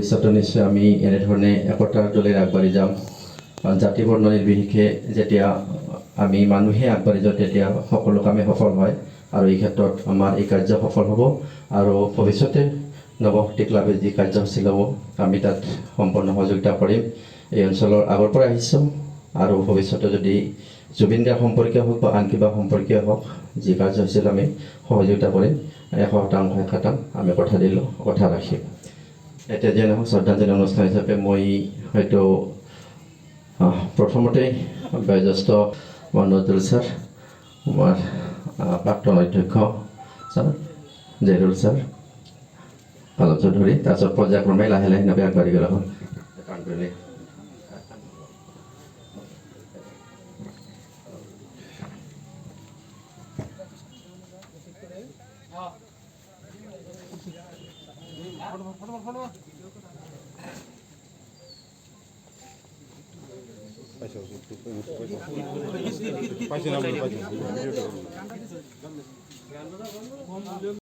নিশ্চয় আমি এনেধৰণে একতাৰ দলে আগবাঢ়ি যাম। জাতি বৰ্ণ নিৰ্বিশেষে যেতিয়া আমি মানুহে আগবাঢ়ি যাওঁ, তেতিয়া সকলো কামে সফল হয় আৰু এই ক্ষেত্ৰত আমাৰ এই কাৰ্য সফল হ'ব আৰু ভৱিষ্যতে নৱশক্তি ক্লাবে যি কাৰ্যসূচী ল'ব, আমি তাত সম্পূৰ্ণ সহযোগিতা কৰিম। এই অঞ্চলৰ আগৰ পৰা আহিছোঁ আৰু ভৱিষ্যতে যদি জুবিন গাৰ্গ সম্পৰ্কীয় হওক বা আন কিবা সম্পৰ্কীয় হওক, যি কাৰ্যসূচীত আমি সহযোগিতা কৰিম। এশ শতাংশ এশতাং আমি কথা দিলোঁ, কথা ৰাখিম। এতিয়া যে নহওক শ্ৰদ্ধাঞ্জলি অনুষ্ঠান হিচাপে মই হয়তো প্ৰথমতে বয়োজ্যেষ্ঠ মনোজুল ছাৰ আমাৰ প্ৰাক্তন অধ্যক্ষ ছাৰ জেৰুল ছাৰ পালক চৌধুৰী তাৰপিছত পৰ্যায়ক্ৰমে লাহে লাহে এনেকৈ আগবাঢ়ি গ'লে হ'ল পাইছে